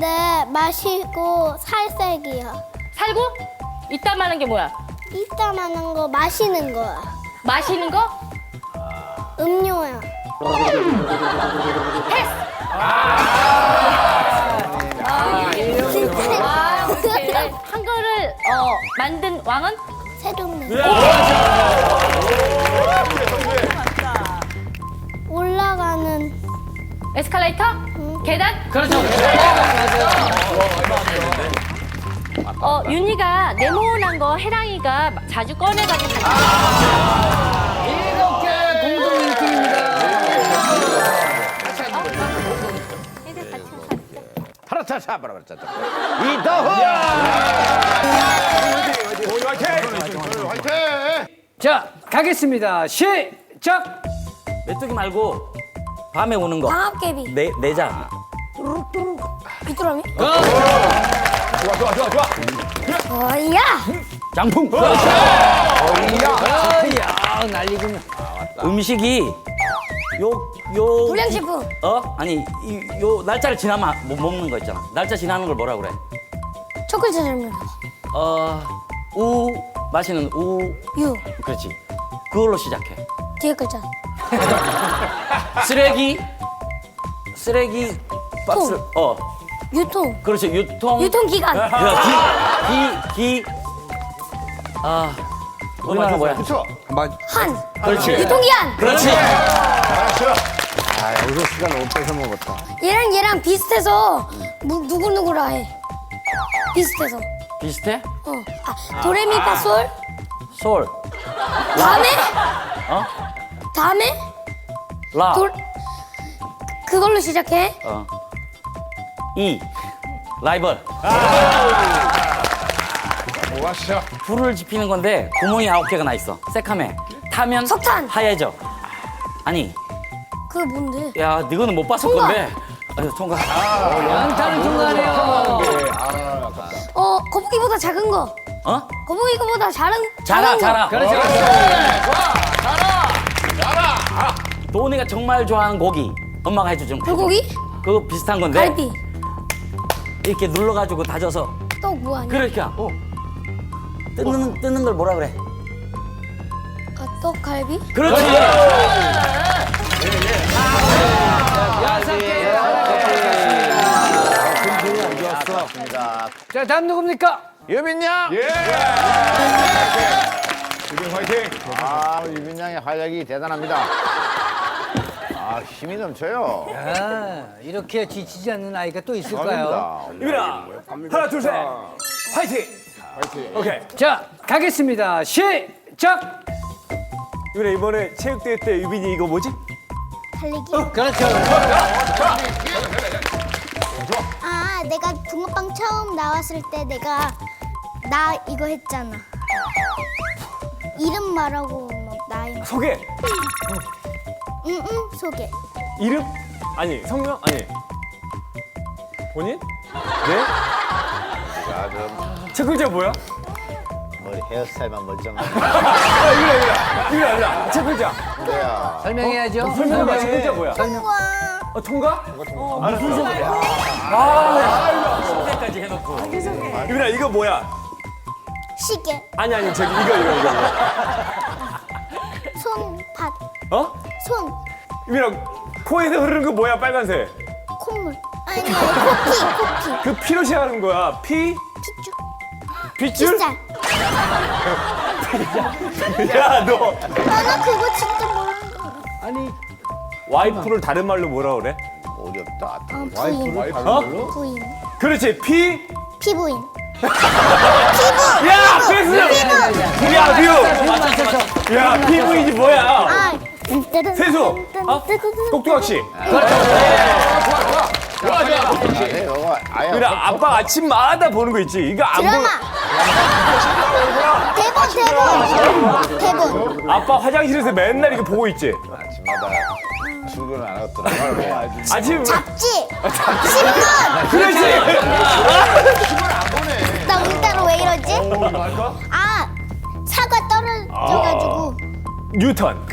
있는데 마시고 살색이야. 살고 이따만한 게 뭐야? 이따만한 거 마시는 거야. 마시는 거? 음료야. 아, 오케이. 한글을 어, 만든 왕은? 세종네. 올라가는 에스컬레이터? 계단? 그렇죠. 어, 윤희가 네모난 거 해랑이가 자주 꺼내가지고 다니는 이렇게 공동 1등입니다. 파라차차 파라차차 이더호 자, 가겠습니다. 시작! 메뚜기 말고 밤에 오는 거. 방학개비. 내, 내자. 비뚜라미? 좋아 좋아 좋아 좋아 어이야. 장풍. 아, 야, 난리군요. 음식이 요, 요. 불량식품. 어? 아니, 이, 요 날짜를 지나면 못 먹는 거 있잖아. 날짜 지나는 걸 뭐라 그래? 첫 글자 설명. 어, 우, 마시는 우. 유. 그렇지. 그걸로 시작해. 뒤에 글자. 쓰레기. 쓰레기 박스. 통. 어, 유통. 그렇지. 유통. 유통기간. 야, 기, 기, 기. 아, 우리말로 뭐야? 그쵸 한. 그렇지. 유통기한. 그렇지. 아 여기서 시간 너무 뺏어 먹었다 얘랑 얘랑 비슷해서 무, 누구누구라 해. 비슷해서. 비슷해? 어. 아, 도레미파솔. 솔. 다음에. 어? 다음에. 라. 돌. 그걸로 시작해. 어. 이. 라이벌. 뭐가 시작 불을 지피는 건데 구멍이 아홉 개가 나 있어. 새카매. 타면 석탄. 하얘져. 아니, 그게 뭔데? 야, 너는 못 봤을 통과. 건데. 아유, 통과. 양타는 통과네요. 어, 거북이보다 작은 거. 어? 거북이보다 작은 자라, 작은 거. 자라. 그렇죠. 도 훈이가 정말 좋아하는 고기. 엄마가 해주준 거. 불고기? 그거 비슷한 건데. 갈비. 이렇게 눌러가지고 다져서. 떡 뭐 아니야? 그러니까. 어. 뜯는, 뜯는 걸 뭐라 그래? 아, 떡 갈비? 그렇지. 여섯 개. 자, 다음 누굽니까? 유빈 양 예. 유빈 화이팅 아 유빈 양의 활약이 대단합니다 아 힘이 넘쳐요 아, 이렇게 지치지 않는 아이가 또 있을까요? 유빈아 하나 둘셋 화이팅 오케이 자, 가겠습니다. 시작! 유빈아 이번에 체육대회 때 유빈이 이거 뭐지? 달리기? 그렇죠. 아, 내가 붕어빵 처음 나왔을 때 내가 나 이거 했잖아. 이름 말하고 막 나이. 막. 소개 응, 응, 소개. 이름? 아니 성명? 아니 본인? 네? 첫 글자 뭐야? 머리 헤어스타일만 멀쩡한 아 유빈아 유빈아 유빈아 유빈아 첫 글자 거야 설명해야죠. 설명해봐 첫 글자 뭐야? 와, 어, 통과? 그때까지 해놓고. 유빈아 이거 뭐야? 시계, 아니 아니 저기 이거 이거 이거 손, 밭, 어? 손, 유빈아 코에서 흐르는 거 뭐야 빨간색 콧물. 아니, 코피, 코피. 그 피로 시작하는 거야 피? 핏줄. 빗줄? 빗살. 야너 아, 나 그거 진짜 모르는 아니, 와이프를 다른 말로 뭐라 그래? 어렵다 거. 어, 부인. 어? 부인. 그렇지 피? 피부인. 야 패스! 야 뷰! 야 피부인지 뭐야 아, 세수! 어? 똑똑학 씨 네, 이거 아예 그래 아빠 아침마다 보는 거 있지 이거 안. 보면 대본, 대본. 대본. 아빠 화장실에서 맨날 이거 보고 있지 아침마다 출근을 안 하고 드라마를 봐야지 아침 잡지. 신문. 그렇지 나 오늘따라 왜 이러지? 아, 사과 떨어져가지고. 뉴턴.